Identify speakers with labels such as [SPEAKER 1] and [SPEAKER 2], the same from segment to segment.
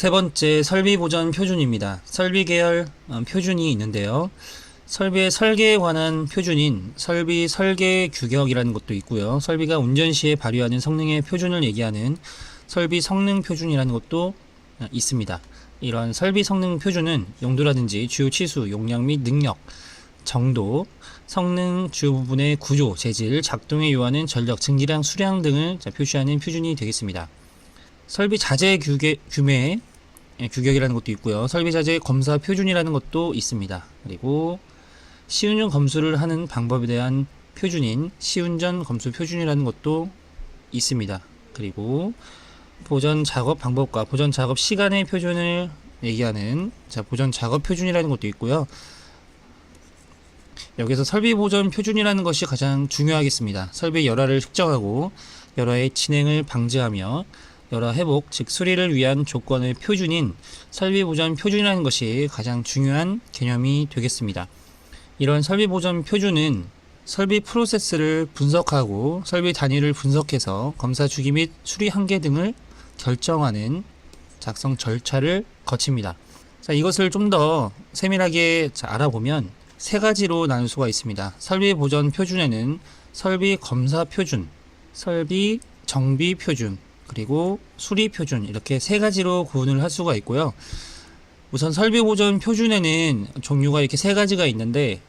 [SPEAKER 1] 세 번째 설비 보전 표준입니다. 설비 계열 어, 표준이 있는데요. 설비의 설계에 관한 표준인 설비 설계 규격이라는 것도 있고요. 설비가 운전 시에 발휘하는 성능의 표준을 얘기하는 설비 성능 표준이라는 것도 어, 있습니다. 이러한 설비 성능 표준은 용도라든지 주요 치수, 용량 및 능력, 정도, 성능 주요 부분의 구조, 재질, 작동에 요하는 전력, 증기량, 수량 등을 자, 표시하는 표준이 되겠습니다. 설비 자재 규계, 규매 예, 규격이라는 것도 있고요. 설비 자재 검사 표준이라는 것도 있습니다. 그리고 시운전 검수를 하는 방법에 대한 표준인 시운전 검수 표준이라는 것도 있습니다. 그리고 보전 작업 방법과 보전 작업 시간의 표준을 얘기하는 자, 보전 작업 표준이라는 것도 있고요. 여기서 설비 보전 표준이라는 것이 가장 중요하겠습니다. 설비 열화를 측정하고 열화의 진행을 방지하며 열화 회복, 즉 수리를 위한 조건의 표준인 설비 보전 표준이라는 것이 가장 중요한 개념이 되겠습니다. 이런 설비 보전 표준은 설비 프로세스를 분석하고 설비 단위를 분석해서 검사 주기 및 수리 한계 등을 결정하는 작성 절차를 거칩니다. 자, 이것을 좀 더 세밀하게 자, 알아보면 세 가지로 나눌 수가 있습니다. 설비 보전 표준에는 설비 검사 표준, 설비 정비 표준, 그리고 수리 표준 이렇게 세 가지로 구분을 할 수가 있고요. 우선 설비 보전 표준에는 종류가 이렇게 세 가지가 있는데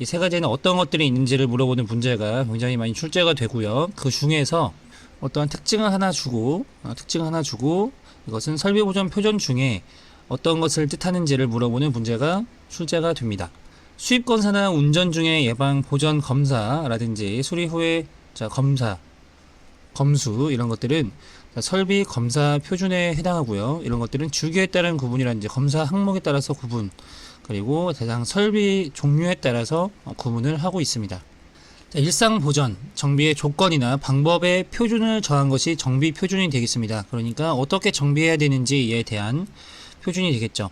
[SPEAKER 1] 이 세 가지는 어떤 것들이 있는지를 물어보는 문제가 굉장히 많이 출제가 되고요. 그 중에서 어떠한 특징을 하나 주고 어, 특징 하나 주고 이것은 설비 보전 표준 중에 어떤 것을 뜻하는지를 물어보는 문제가 출제가 됩니다. 수입 검사나 운전 중에 예방 보전 검사라든지 수리 후에 자 검사 검수 이런 것들은 자, 설비 검사 표준에 해당하고요. 이런 것들은 주기에 따른 구분이라든지 검사 항목에 따라서 구분 그리고 대상 설비 종류에 따라서 어, 구분을 하고 있습니다. 자, 일상 보전 정비의 조건이나 방법의 표준을 정한 것이 정비 표준이 되겠습니다. 그러니까 어떻게 정비해야 되는지에 대한 표준이 되겠죠.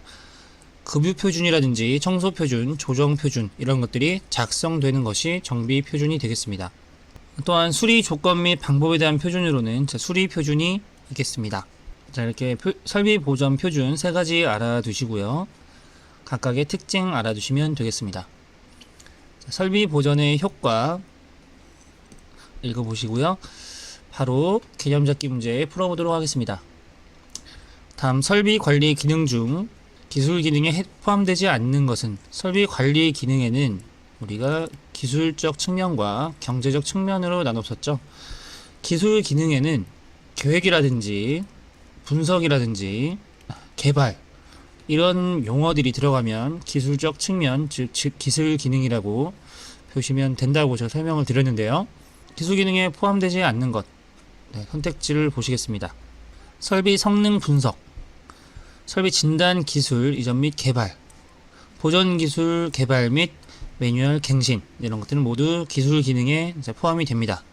[SPEAKER 1] 급유 표준이라든지 청소 표준, 조정 표준 이런 것들이 작성되는 것이 정비 표준이 되겠습니다. 또한 수리 조건 및 방법에 대한 표준으로는 자, 수리 표준이 있겠습니다. 자, 이렇게 표- 설비 보전 표준 세 가지 알아두시고요. 각각의 특징 알아두시면 되겠습니다. 자, 설비 보전의 효과 읽어보시고요. 바로 개념 잡기 문제 풀어보도록 하겠습니다. 다음 설비 관리 기능 중 기술 기능에 해- 포함되지 않는 것은 설비 관리 기능에는 우리가 기술적 측면과 경제적 측면으로 나눴었죠. 기술 기능에는 계획이라든지 분석이라든지 개발 이런 용어들이 들어가면 기술적 측면 즉, 즉 기술 기능이라고 보시면 된다고 제가 설명을 드렸는데요. 기술 기능에 포함되지 않는 것 네, 선택지를 보시겠습니다. 설비 성능 분석 설비 진단 기술 이전 및 개발, 보존 기술 개발 및 매뉴얼 갱신 이런 것들은 모두 기술 기능에 포함이 됩니다.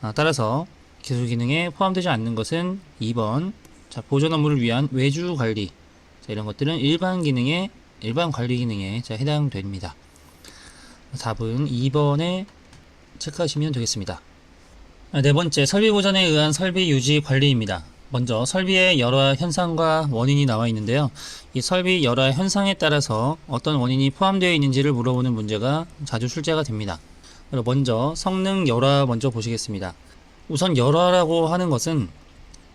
[SPEAKER 1] 아, 따라서 기술 기능에 포함되지 않는 것은 2번 자, 보존 업무를 위한 외주 관리 자, 이런 것들은 일반 기능에 일반 관리 기능에 자, 해당됩니다. 답은 2번에 체크하시면 되겠습니다. 아, 네 번째 설비 보전에 의한 설비 유지 관리입니다. 먼저 설비의 열화 현상과 원인이 나와 있는데요. 이 설비 열화 현상에 따라서 어떤 원인이 포함되어 있는지를 물어보는 문제가 자주 출제가 됩니다. 그럼 먼저 성능 열화 먼저 보시겠습니다. 우선 열화라고 하는 것은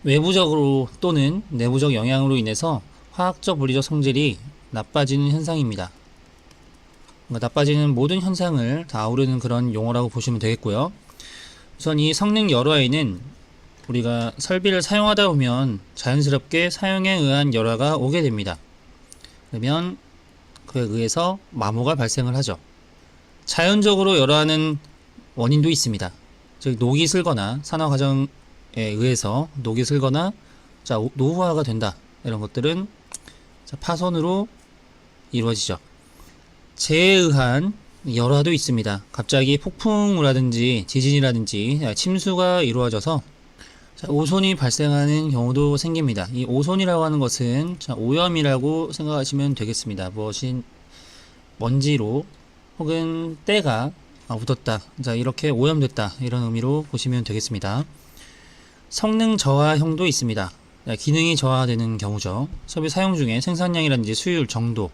[SPEAKER 1] 외부적으로 또는 내부적 영향으로 인해서 화학적 물리적 성질이 나빠지는 현상입니다. 그러니까 나빠지는 모든 현상을 다 아우르는 그런 용어라고 보시면 되겠고요. 우선 이 성능 열화에는 우리가 설비를 사용하다 보면 자연스럽게 사용에 의한 열화가 오게 됩니다. 그러면 그에 의해서 마모가 발생을 하죠. 자연적으로 열화하는 원인도 있습니다. 즉 녹이 슬거나 산화 과정에 의해서 녹이 슬거나 자 오- 노후화가 된다 이런 것들은 자, 파손으로 이루어지죠. 재에 의한 열화도 있습니다. 갑자기 폭풍이라든지 지진이라든지 침수가 이루어져서 자, 오손이 발생하는 경우도 생깁니다. 이 오손이라고 하는 것은 자, 오염이라고 생각하시면 되겠습니다. 무엇인 먼지로 혹은 때가 아, 묻었다. 자, 이렇게 오염됐다. 이런 의미로 보시면 되겠습니다. 성능 저하형도 있습니다. 네, 기능이 저하되는 경우죠. 설비 사용 중에 생산량이라든지 수율, 정도,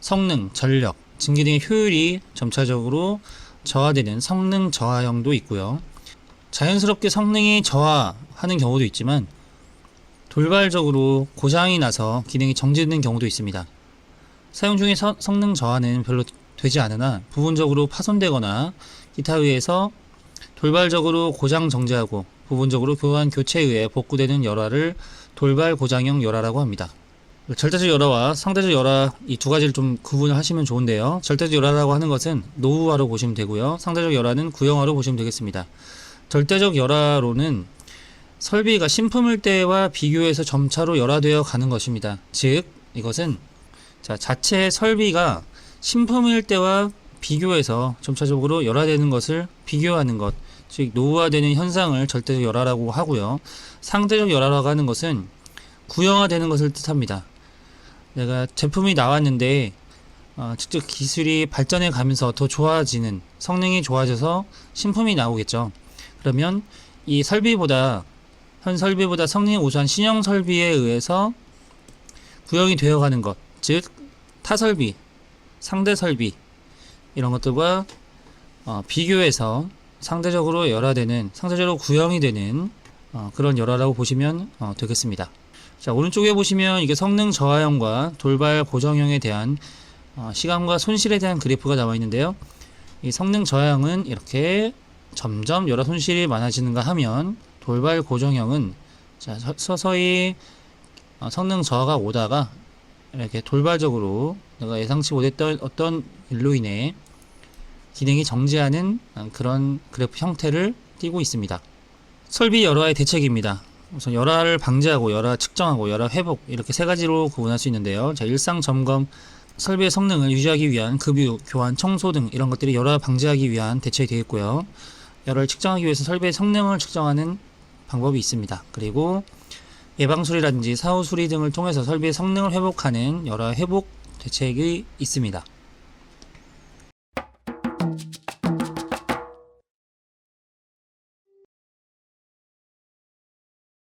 [SPEAKER 1] 성능, 전력, 증기 등의 효율이 점차적으로 저하되는 성능 저하형도 있고요. 자연스럽게 성능이 저하 하는 경우도 있지만 돌발적으로 고장이 나서 기능이 정지되는 경우도 있습니다. 사용 중에 서- 성능 저하는 별로 되지 않으나 부분적으로 파손되거나 기타 의해서 돌발적으로 고장 정지하고 부분적으로 교환 교체에 의해 복구되는 열화를 돌발 고장형 열화라고 합니다. 절대적 열화와 상대적 열화 이 두 가지를 좀 구분을 하시면 좋은데요. 절대적 열화라고 하는 것은 노후화로 보시면 되고요. 상대적 열화는 구형화로 보시면 되겠습니다. 절대적 열화로는 설비가 신품일 때와 비교해서 점차로 열화되어 가는 것입니다. 즉 이것은 자, 자체 설비가 신품일 때와 비교해서 점차적으로 열화되는 것을 비교하는 것, 즉 노후화되는 현상을 절대적 열화라고 하고요. 상대적 열화라고 하는 것은 구형화되는 것을 뜻합니다. 내가 제품이 나왔는데 어, 직접 기술이 발전해 가면서 더 좋아지는 성능이 좋아져서 신품이 나오겠죠. 그러면 이 설비보다 현 설비보다 성능이 우수한 신형 설비에 의해서 구형이 되어가는 것, 즉 타설비, 상대 설비 이런 것들과 어, 비교해서 상대적으로 열화되는, 상대적으로 구형이 되는 어, 그런 열화라고 보시면 어, 되겠습니다. 자 오른쪽에 보시면 이게 성능 저하형과 돌발 고정형에 대한 어, 시간과 손실에 대한 그래프가 나와 있는데요. 이 성능 저하형은 이렇게 점점 열화 손실이 많아지는가 하면 돌발 고정형은 자, 서- 서서히 어, 성능 저하가 오다가 이렇게 돌발적으로 내가 예상치 못했던 어떤 일로 인해 기능이 정지하는 어, 그런 그래프 형태를 띠고 있습니다. 설비 열화의 대책입니다. 우선 열화를 방지하고 열화 측정하고 열화 회복 이렇게 세 가지로 구분할 수 있는데요. 자, 일상 점검 설비의 성능을 유지하기 위한 급유, 교환, 청소 등 이런 것들이 열화 방지하기 위한 대책이 되겠고요. 열화를 측정하기 위해서 설비의 성능을 측정하는 방법이 있습니다. 그리고 예방 수리라든지 사후 수리 등을 통해서 설비의 성능을 회복하는 열화 회복 대책이 있습니다.